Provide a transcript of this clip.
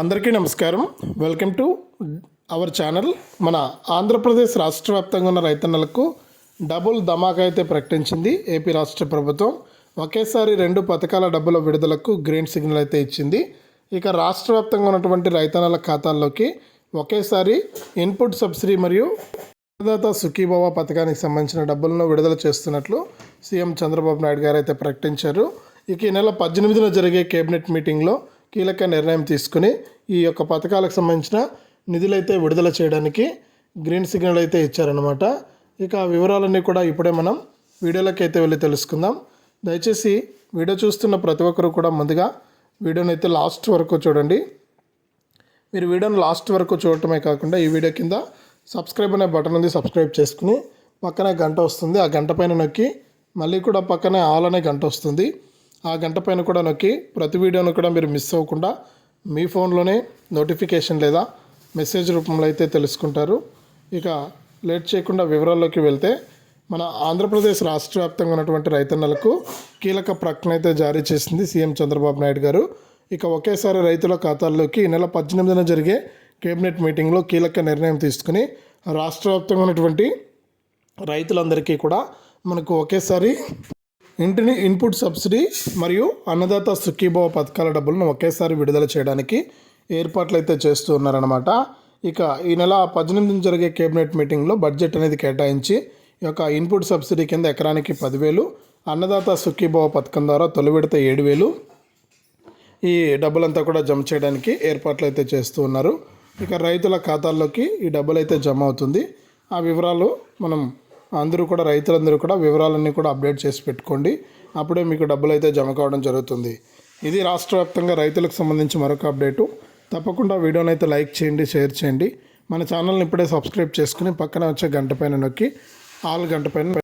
అందరికీ నమస్కారం. Welcome to our channel మన ఆంధ్రప్రదేశ్ రాష్ట్ర వ్యాప్తంగా ఉన్న రైతన్నలకు డబుల్ ధమాకా అయితే ప్రకటించింది ఏపీ రాష్ట్ర ప్రభుత్వం. ఒకేసారి రెండు పథకాల డబ్బుల విడుదలకు గ్రీన్ సిగ్నల్ అయితే ఇచ్చింది. ఇక రాష్ట్ర వ్యాప్తంగా ఉన్నటువంటి రైతన్నల ఖాతాల్లోకి ఒకేసారి ఇన్పుట్ సబ్సిడీ మరియు అన్నదాత సుఖీభవ పథకానికి సంబంధించిన డబ్బులను విడుదల చేస్తున్నట్లు సీఎం చంద్రబాబు నాయుడు గారు అయితే ప్రకటించారు. ఇక ఈ నెల పద్దెనిమిదిన జరిగే కేబినెట్ మీటింగ్లో కీలక నిర్ణయం తీసుకుని ఈ యొక్క పథకాలకు సంబంధించిన నిధులైతే విడుదల చేయడానికి గ్రీన్ సిగ్నల్ అయితే ఇచ్చారనమాట ఇక ఆ వివరాలన్నీ కూడా ఇప్పుడే మనం వీడియోలోకి అయితే వెళ్ళి తెలుసుకుందాం. దయచేసి వీడియో చూస్తున్న ప్రతి ఒక్కరు కూడా ముందుగా వీడియోని అయితే లాస్ట్ వరకు చూడండి. మీరు వీడియోని లాస్ట్ వరకు చూడటమే కాకుండా ఈ వీడియో కింద సబ్స్క్రైబ్ అనే బటన్ ఉంది సబ్స్క్రైబ్ చేసుకుని పక్కనే గంట వస్తుంది. ఆ గంట పైన నొక్కి మళ్ళీ కూడా పక్కనే ఆల్ అనే గంట వస్తుంది. ఆ గంట పైన కూడా నొక్కి ప్రతి వీడియోను కూడా మీరు మిస్ అవ్వకుండా మీ ఫోన్లోనే నోటిఫికేషన్ లేదా మెసేజ్ రూపంలో అయితే తెలుసుకుంటారు. ఇక లేట్ చేయకుండా వివరాల్లోకి వెళ్తే మన ఆంధ్రప్రదేశ్ రాష్ట్ర వ్యాప్తంగా ఉన్నటువంటి రైతన్నలకు కీలక ప్రకటన అయితే జారీ చేసింది సీఎం చంద్రబాబు నాయుడు గారు. ఇక ఒకేసారి రైతుల ఖాతాల్లోకి ఈ నెల పద్దెనిమిదిన జరిగే కేబినెట్ మీటింగ్లో కీలక నిర్ణయం తీసుకుని రాష్ట్ర వ్యాప్తంగా ఉన్నటువంటి రైతులందరికీ కూడా మనకు ఒకేసారి ఇంటిని ఇన్పుట్ సబ్సిడీ మరియు అన్నదాత సుఖీభవ పథకాల డబ్బులను ఒకేసారి విడుదల చేయడానికి ఏర్పాట్లు అయితే చేస్తూ ఉన్నారనమాట ఇక ఈ నెల పద్దెనిమిది జరిగే కేబినెట్ మీటింగ్లో బడ్జెట్ అనేది కేటాయించి ఈ యొక్క ఇన్పుట్ సబ్సిడీ కింద ఎకరానికి పదివేలు అన్నదాత సుఖీభవ పథకం ద్వారా తొలి విడత ఏడు వేలు ఈ డబ్బులంతా కూడా జమ చేయడానికి ఏర్పాట్లు అయితే చేస్తూ ఉన్నారు. ఇక రైతుల ఖాతాల్లోకి ఈ డబ్బులు అయితే జమ అవుతుంది. ఆ వివరాలు మనం అందరూ కూడా రైతులందరూ కూడా వివరాలన్నీ కూడా అప్డేట్ చేసి పెట్టుకోండి. అప్పుడే మీకు డబ్బులు అయితే జమ కావడం జరుగుతుంది. ఇది రాష్ట్ర వ్యాప్తంగా రైతులకు సంబంధించి మరొక అప్డేటు. తప్పకుండా వీడియోని అయితే లైక్ చేయండి షేర్ చేయండి. మన ఛానల్ని ఇప్పుడే సబ్స్క్రైబ్ చేసుకుని పక్కన వచ్చే గంట పైన నొక్కి ఆల్ గంట పైన